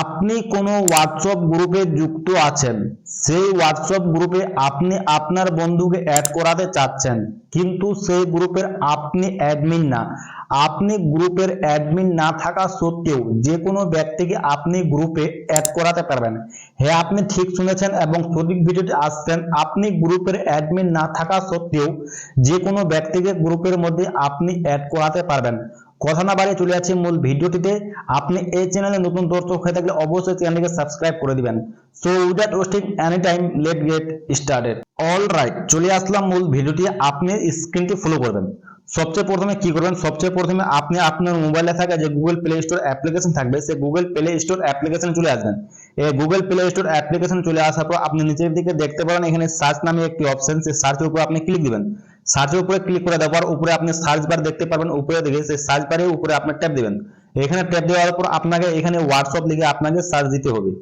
আপনি কোনো হোয়াটসঅ্যাপ গ্রুপে যুক্ত আছেন, সেই হোয়াটসঅ্যাপ গ্রুপে আপনি আপনার বন্ধুকে অ্যাড করাতে চাচ্ছেন, কিন্তু সেই গ্রুপের আপনি অ্যাডমিন না। আপনি গ্রুপের অ্যাডমিন না থাকা সত্ত্বেও যে কোনো ব্যক্তিকে আপনি গ্রুপে অ্যাড করাতে পারবেন। হ্যাঁ আপনি ঠিক শুনেছেন এবং সঠিক ভিডিওটি আসছেন, আপনি গ্রুপের অ্যাডমিন না থাকা সত্ত্বেও যে কোনো ব্যক্তিকে গ্রুপের মধ্যে আপনি অ্যাড করাতে পারবেন। কথা না বাড়িয়ে চলে যাচ্ছি মূল ভিডিওটিতে। আপনি এই চ্যানেলে নতুন দর্শক হয়ে থাকলে অবশ্যই চ্যানেলটিকে সাবস্ক্রাইব করে দিবেন। So without wasting any time let get started all right চলে আসলাম মূল ভিডিওটি। আপনি স্ক্রিনটি ফলো করবেন। সবচেয়ে প্রথমে কি করবেন? সবচেয়ে প্রথমে আপনি আপনার মোবাইলে থাকা যে গুগল প্লে স্টোর অ্যাপ্লিকেশন থাকবে, সেই গুগল প্লে স্টোর অ্যাপ্লিকেশন চলে আসবেন। এই গুগল প্লে স্টোর অ্যাপ্লিকেশন চলে আসার পর আপনি নিচের দিকে দেখতে পারেন, এখানে সার্চ নামে একটি অপশন সেই সার্চের উপর আপনি ক্লিক দিবেন। সার্চের উপরে ক্লিক করে দেওয়ার উপরে আপনি সার্চ বার দেখতে পারবেন, উপরে দিকে সেই সার্চ বারের উপরে আপনি ট্যাপ দিবেন। এখানে ট্যাপ দেওয়ার পর আপনাকে এখানে হোয়াটসঅ্যাপ লিখে আপনাকে সার্চ দিতে হবে।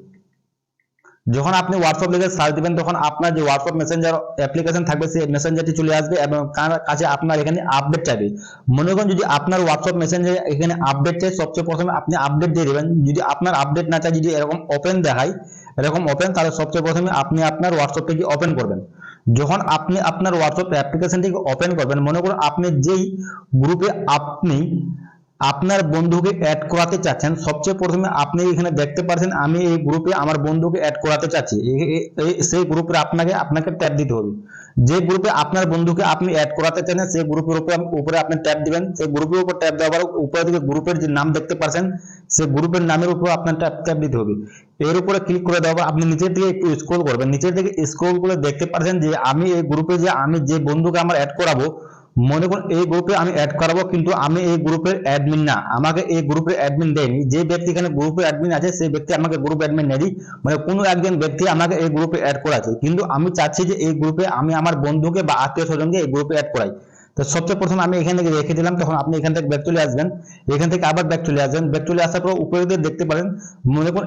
যখন আপনি হোয়াটসঅ্যাপ লিখে সার্চ দিবেন, তখন আপনার যে হোয়াটসঅ্যাপ মেসেঞ্জার অ্যাপ্লিকেশন থাকবে, সেই মেসেঞ্জারটি চলে আসবে এবং কার কাছে আপনার এখানে আপডেট চাইবে। মনে করেন, যদি আপনার হোয়াটসঅ্যাপ মেসেঞ্জারে এখানে আপডেট চাই, সবচেয়ে প্রথমে আপনি আপডেট দিয়ে দেবেন। যদি আপনার আপডেট না চাই, যদি এরকম ওপেন দেখায়, এরকম ওপেন তাহলে সবচেয়ে প্রথমে আপনি আপনার হোয়াটসঅ্যাপটাকে ওপেন করবেন। যখন আপনি আপনার হোয়াটসঅ্যাপ অ্যাপ্লিকেশনটিকে ওপেন করবেন, মনে করুন আপনি যেই গ্রুপে আপনি আপনার বন্ধুকে অ্যাড করাতে চাচ্ছেন, সবচেয়ে প্রথমে আপনি এখানে দেখতে পাচ্ছেন আমি এই গ্রুপে আমার বন্ধুকে অ্যাড করাতে চাচ্ছি। সেই গ্রুপে আপনাকে আপনাকে ট্যাপ দিতে হবে। যে গ্রুপে আপনার বন্ধুকে আপনি অ্যাড করাতে চান, সেই গ্রুপের উপর উপরে আপনি ট্যাপ দিবেন। সেই গ্রুপের উপর ট্যাপ দেওয়ার পর উপরে দিকে গ্রুপের যে নাম দেখতে পাচ্ছেন সেই গ্রুপের নামের উপর আপনার ট্যাপ ট্যাপ দিতে হবে। এর উপরে ক্লিক করে দেওয়া আপনি নিচের দিকে একটু স্ক্রল করবেন। নিচের দিকে স্ক্রল করে দেখতে পাচ্ছেন যে আমি এই গ্রুপে যে, আমি যে বন্ধুকে আমার অ্যাড করাবো মনে করুন এই গ্রুপে আমি অ্যাড করাবো, কিন্তু আমি এই গ্রুপের অ্যাডমিন না। আমাকে এই গ্রুপের অ্যাডমিন দেয়নি। যে ব্যক্তি এখানে গ্রুপের অ্যাডমিন আছে, সেই ব্যক্তি আমাকে গ্রুপ অ্যাডমিন নেই মানে কোনো একজন ব্যক্তি আমাকে এই গ্রুপে অ্যাড করাছে কিন্তু আমি চাচ্ছি যে এই গ্রুপে আমি আমার বন্ধুকে বা আত্মীয় স্বজনকে এই গ্রুপে অ্যাড করাই। তো সবচেয়ে প্রথমে আমি এখান থেকে রেখে দিলাম, তখন আপনি এখান থেকে ব্যাক চলে আসবেন। এখান থেকে আবার ব্যাক চলে আসবেন। ব্যাক চলে আসার পর উপরে দেখতে পারেন, মনে করুন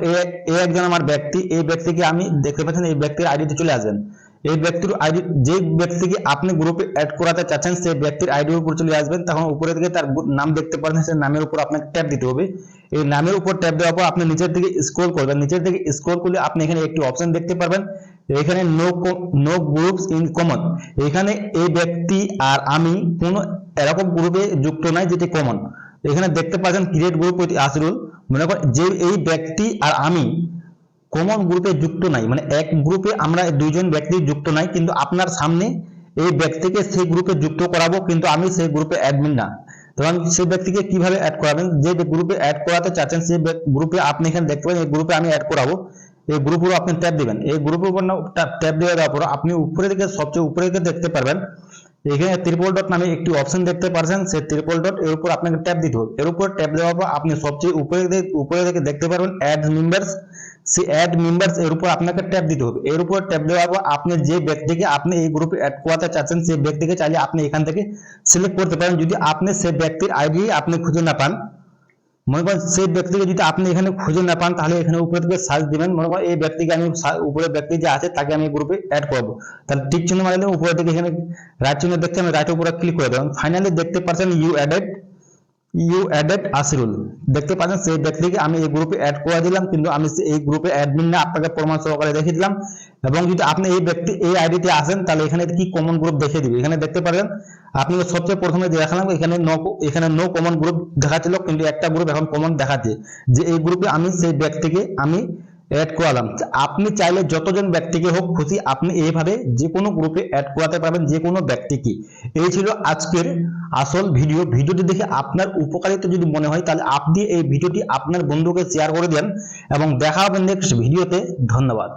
এ একজন আমার ব্যক্তি, এই ব্যক্তিকে আমি দেখতে পাচ্ছেন, এই ব্যক্তির আইডিতে চলে আসবেন। এই ব্যক্তির আইডি যে ব্যক্তিকে আপনি গ্রুপে অ্যাড করাতে চাচ্ছেন, সেই ব্যক্তির আইডির উপর চলে আসবেন। তখন উপরে দিকে তার নাম দেখতে পাচ্ছেন সেই নামের উপর আপনাকে ট্যাপ দিতে হবে। এই নামের উপর ট্যাপ দেওয়ার পর আপনি নিচের দিকে স্ক্রল করবেন। নিচের দিকে স্ক্রল করলে আপনি এখানে একটি অপশন দেখতে পারবেন। এখানে no no groups in common এখানে এই ব্যক্তি আর আমি কোনো এরকম গ্রুপে যুক্ত নাই যেটি কমন এখানে দেখতে পাচ্ছেন ক্রিয়েট গ্রুপ উইথ আসরুল মনে করেন যে এই ব্যক্তি আর আমি কমন গ্রুপে যুক্ত নাই। মানে এক গ্রুপে আমরা দুইজন ব্যক্তি যুক্ত নাই, কিন্তু আপনার সামনে এই ব্যক্তিকে সেই গ্রুপে যুক্ত করাবো, কিন্তু আমি সেই গ্রুপে অ্যাডমিন না। তখন সেই ব্যক্তিকে কীভাবে অ্যাড করাবেন? যে গ্রুপে অ্যাড করাতে চাচ্ছেন, সেই গ্রুপে আপনি এখানে দেখতে পাবেন এই গ্রুপে আমি অ্যাড করাবো। এই গ্রুপের আপনি ট্যাপ দিবেন। এই গ্রুপের উপর ট্যাপ দিয়ে দেওয়ার পর আপনি উপরে দিকে সবচেয়ে উপরে দিকে দেখতে পারবেন, এখানে ত্রিপল ডট নামে একটি অপশন দেখতে পারছেন, সেই ত্রিপল ডট এর উপর আপনাকে ট্যাপ দিতে হবে। এর উপর ট্যাপ দেওয়ার পর আপনি সবচেয়ে উপরে উপরে দিকে দেখতে পারবেন অ্যাড মেম্বার্স সেই অ্যাড মেম্বার্স এর উপর আপনাকে ট্যাপ দিতে হবে। এর উপর ট্যাপ দেওয়ার পর আপনি যে ব্যক্তিকে আপনি এই গ্রুপে অ্যাড করাতে চাচ্ছেন, সেই ব্যক্তিকে চাইলে আপনি এখান থেকে সিলেক্ট করতে পারেন। যদি আপনি সেই ব্যক্তির আইডি আপনি খুঁজে না পান, মনে করেন সেই ব্যক্তিকে যদি আপনি এখানে খুঁজে না পান, তাহলে এখানে উপরে থেকে সার্চ দিবেন। মনে করেন এই ব্যক্তিকে আমি সা- উপরে ব্যক্তি যে আছে, তাকে আমি গ্রুপে অ্যাড করব। তাহলে টিক চিহ্ন মারলে উপরে থেকে এখানে রাইট চিহ্ন দেখতে আমি রাইট উপরে ক্লিক করে দেবেন ফাইনালি দেখতে পাচ্ছেন you added you added Asirul দেখতে পাচ্ছেন, সেই ব্যক্তিকে আমি এই গ্রুপে অ্যাড করে দিলাম, কিন্তু আমি এই গ্রুপে অ্যাডমিন না, আপনাকে প্রমাণ সহকারে দেখিয়ে দিলাম। এবং যদি আপনি এই ব্যক্তি, এই আইডিতে আসেন, তাহলে এখানে কি কমন গ্রুপ দেখিয়ে দিবে? এখানে দেখতে পারেন আপনি সবচেয়ে প্রথমে দেখালাম, এখানে নো এখানে নো কমন গ্রুপ দেখাচ্ছিল, কিন্তু একটা গ্রুপ এখন কমন দেখাচ্ছে। যে এই গ্রুপে আমি সেই ব্যক্তিকে আমি অ্যাড করালাম আপনি চাইলে যতজন ব্যক্তিকে হোক খুশি আপনি এইভাবে যে কোনো গ্রুপে অ্যাড করাতে পারবেন যে কোনো ব্যক্তিকে। এই ছিল আজকের আসল ভিডিও ভিডিওটি দেখে আপনার উপকারিতা যদি মনে হয়, তাহলে আপনি এই ভিডিওটি আপনার বন্ধুকে শেয়ার করে দেন এবং দেখা হবে নেক্সট ভিডিওতে ধন্যবাদ।